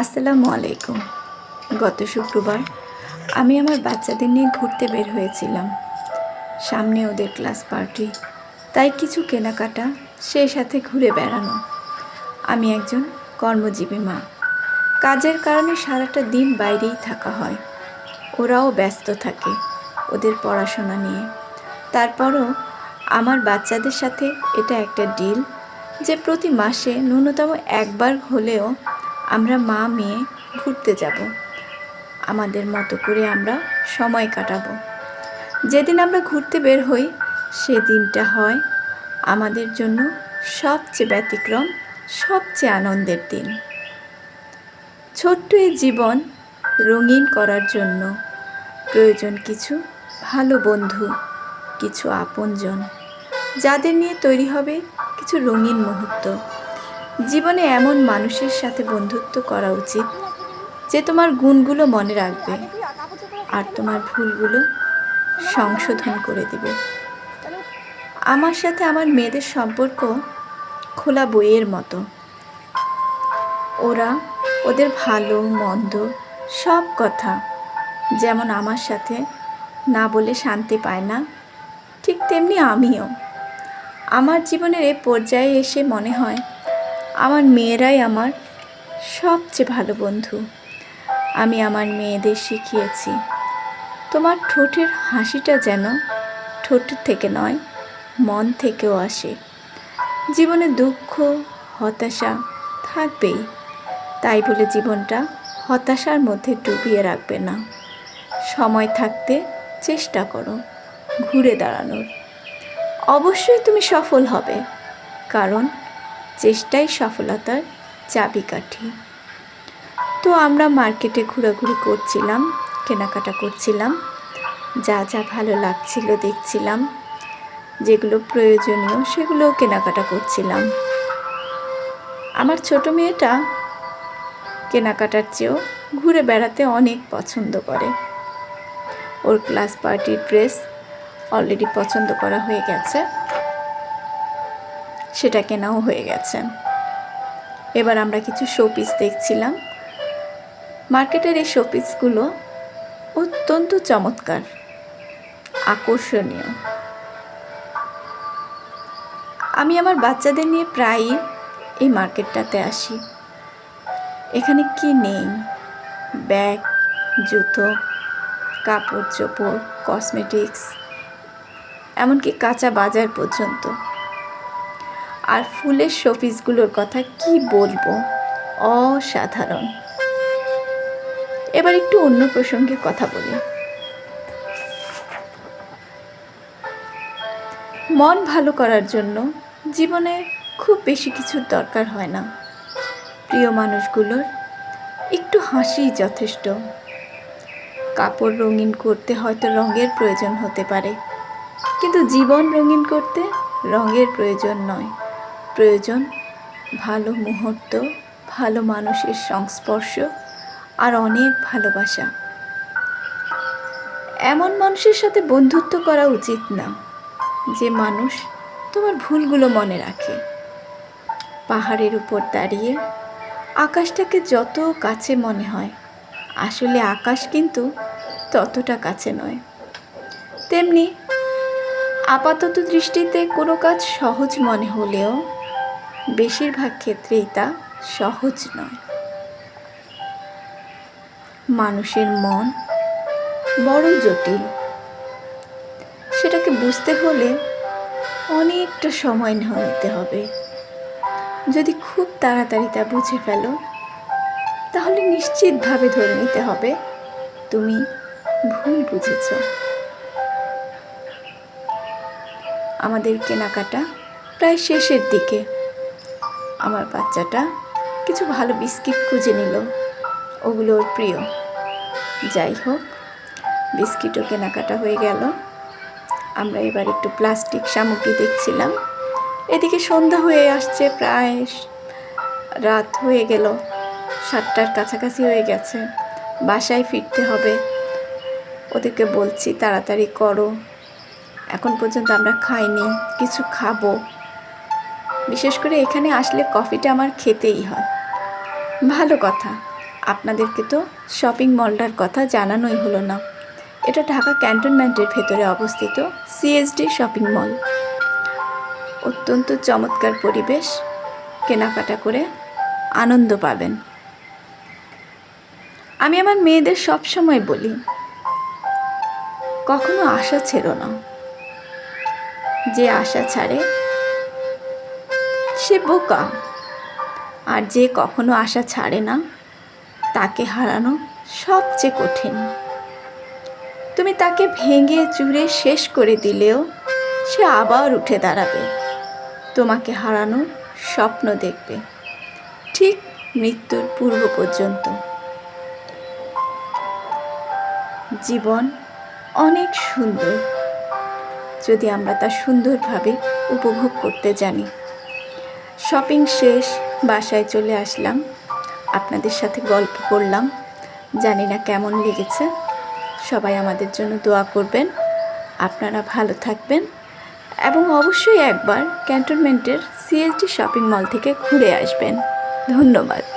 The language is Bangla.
আসসালামু আলাইকুম। গত শুক্রবার আমি আমার বাচ্চাদের নিয়ে ঘুরতে বের হয়েছিলাম। সামনে ওদের ক্লাস পার্টি, তাই কিছু কেনাকাটা সেই সাথে ঘুরে বেড়ানো। আমি একজন কর্মজীবী মা। কাজের কারণে সারাটা দিন বাইরেই থাকা হয়। ওরাও ব্যস্ত থাকে ওদের পড়াশোনা নিয়ে। তারপরও আমার বাচ্চাদের সাথে এটা একটা ডিল যে প্রতি মাসে ন্যূনতম একবার হলেও আমরা মা, মেয়ে ঘুরতে যাব। আমাদের মতো করে আমরা সময় কাটাবো। যেদিন আমরা ঘুরতে বের হই, সেদিনটা হয় আমাদের জন্য সবচেয়ে ব্যতিক্রম, সবচেয়ে আনন্দের দিন। ছোট্ট এই জীবন রঙিন করার জন্য প্রয়োজন কিছু ভালো বন্ধু, কিছু আপনজন, যাদের নিয়ে তৈরি হবে কিছু রঙিন মুহূর্ত। জীবনে এমন মানুষের সাথে বন্ধুত্ব করা উচিত যে তোমার গুণগুলো মনে রাখবে আর তোমার ভুলগুলো সংশোধন করে দিবে। আমার সাথে আমার মেয়েদের সম্পর্ক খোলা বইয়ের মতো। ওরা ওদের ভালো, মন্দ সব কথা যেমন আমার সাথে না বলে শান্তি পায় না, ঠিক তেমনি আমিও। আমার জীবনের এই পর্যায়ে এসে মনে হয় আমার মেয়েরাই আমার সবচেয়ে ভালো বন্ধু। আমি আমার মেয়েদের শিখিয়েছি, তোমার ঠোঁটের হাসিটা যেন ঠোঁট থেকে নয়, মন থেকেও আসে। জীবনে দুঃখ, হতাশা থাকবেই, তাই বলে জীবনটা হতাশার মধ্যে ডুবিয়ে রাখবে না। সময় থাকতে চেষ্টা করো, ঘুরে দাঁড়ানোর। অবশ্যই তুমি সফল হবে, কারণ চেষ্টাই সফলতার চাবিকাঠি। তো আমরা মার্কেটে ঘোরাঘুরি করছিলাম, কেনাকাটা করছিলাম, যা যা ভালো লাগছিল দেখছিলাম, যেগুলো প্রয়োজনীয় সেগুলোও কেনাকাটা করছিলাম। আমার ছোট মেয়েটা কেনাকাটার চেয়েও ঘুরে বেড়াতে অনেক পছন্দ করে। ওর ক্লাস পার্টির ড্রেস অলরেডি পছন্দ করা হয়ে গেছে। সেটা কেনাও হয়ে গেছে। এবার আমরা কিছু শোপিস দেখছিলাম। মার্কেটের এই শোপিসগুলো অত্যন্ত চমৎকার, আকর্ষণীয়। আমি আমার বাচ্চাদের নিয়ে প্রায়ই এই মার্কেটটাতে আসি। এখানে কি নেই? ব্যাগ, জুতো কাপড় চোপড় কসমেটিক্স এমনকি কাঁচা বাজার পর্যন্ত। আর ফুলের শোপিসগুলোর কথা কি বলব? অসাধারণ। এবার একটু অন্য প্রসঙ্গে কথা বলি। মন ভালো করার জন্য জীবনে খুব বেশি কিছুর দরকার হয় না। প্রিয় মানুষগুলোর একটু হাসিই যথেষ্ট। কাপড় রঙিন করতে হয়তো রঙের প্রয়োজন হতে পারে। কিন্তু জীবন রঙিন করতে রঙের প্রয়োজন নয়। প্রয়োজন, ভালো মুহূর্ত, ভালো মানুষের সংস্পর্শ আর অনেক ভালোবাসা। এমন মানুষের সাথে বন্ধুত্ব করা উচিত না যে মানুষ তোমার ভুলগুলো মনে রাখে। পাহাড়ের উপর দাঁড়িয়ে আকাশটাকে যত কাছে মনে হয়, আসলে আকাশ কিন্তু ততটা কাছে নয়। তেমনি আপাতত দৃষ্টিতে কোনো কাজ সহজ মনে হলেও বেশিরভাগ ক্ষেত্রেই তা সহজ নয়। মানুষের মন বড় জটিল। সেটাকে বুঝতে হলে অনেকটা সময় নিতে হবে। যদি খুব তাড়াতাড়ি তা বুঝে ফেলো, তাহলে নিশ্চিতভাবে ধরে নিতে হবে তুমি ভুল বুঝেছ। আমাদের কেনাকাটা প্রায় শেষের দিকে। আমার বাচ্চাটা কিছু ভালো বিস্কিট খুঁজে নিল। ওগুলো ওর প্রিয়। যাই হোক, বিস্কিটও কেনাকাটা হয়ে গেল। আমরা এবার একটু প্লাস্টিক সামগ্রী দেখছিলাম। এদিকে সন্ধ্যা হয়ে আসছে, প্রায় রাত হয়ে গেল। সাতটার কাছাকাছি হয়ে গেছে। বাসায় ফিরতে হবে। ওদেরকে বলছি, তাড়াতাড়ি করো। এখন পর্যন্ত আমরা খাইনি, কিছু খাব। বিশেষ করে এখানে আসলে কফিটা আমার খেতেই হয়। ভালো কথা। আপনাদেরকে তো শপিং মলটার কথা জানানোই হলো না। এটা ঢাকা ক্যান্টনমেন্টের ভেতরে অবস্থিত সিএসডি শপিং মল। অত্যন্ত চমৎকার পরিবেশ, কেনাকাটা করে আনন্দ পাবেন। আমি আমার মেয়েদের সব সময় বলি, কখনো আশা ছেড়ো না। যে আশা ছাড়ে সে বোকা। আর যে কখনো আশা ছাড়ে না, তাকে হারানো সবচেয়ে কঠিন। তুমি তাকে ভেঙে চুরে শেষ করে দিলেও সে আবার উঠে দাঁড়াবে। তোমাকে হারানোর স্বপ্ন দেখবে, ঠিক মৃত্যুর পূর্ব পর্যন্ত। জীবন অনেক সুন্দর, যদি আমরা তা সুন্দরভাবে উপভোগ করতে জানি। শপিং শেষ, বাসায় চলে আসলাম। আপনাদের সাথে গল্প করলাম। জানি না কেমন লেগেছে। সবাই আমাদের জন্য দোয়া করবেন। আপনারা ভালো থাকবেন। এবং অবশ্যই একবার ক্যান্টনমেন্টের সিএসডি শপিং মল থেকে ঘুরে আসবেন। ধন্যবাদ।